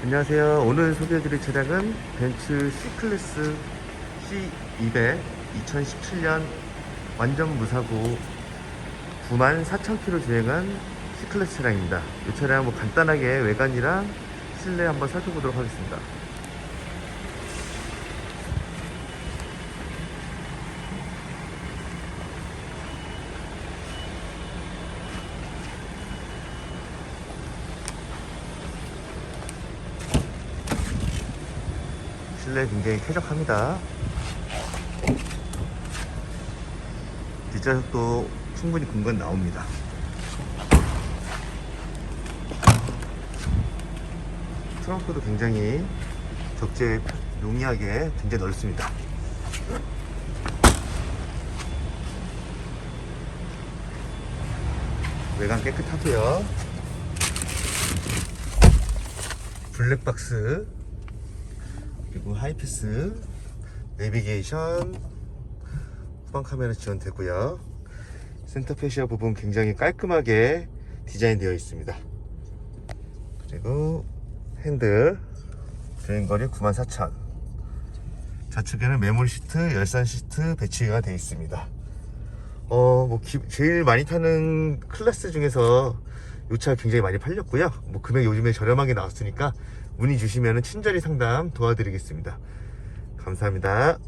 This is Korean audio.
안녕하세요. 오늘 소개해드릴 차량은 벤츠 C클래스 C200 2017년 완전 무사고 94,000km 주행한 C클래스 차량입니다. 이 차량 뭐 간단하게 외관이랑 실내 한번 살펴보도록 하겠습니다. 실내 굉장히 쾌적합니다. 뒷좌석도 충분히 공간 나옵니다. 트렁크도 굉장히 적재 용이하게 굉장히 넓습니다. 외관 깨끗하고요. 블랙박스 그리고 하이패스 내비게이션 후방 카메라 지원되고요. 센터 페시아 부분 굉장히 깔끔하게 디자인되어 있습니다. 그리고 핸들 주행거리 94,000 좌측에는 매몰 시트, 열선 시트 배치가 되어 있습니다. 어, 뭐, 기- 제일 많이 타는 클래스 중에서 이차 굉장히 많이 팔렸고요. 뭐, 금액 요즘에 저렴하게 나왔으니까 문의 주시면 친절히 상담 도와드리겠습니다. 감사합니다.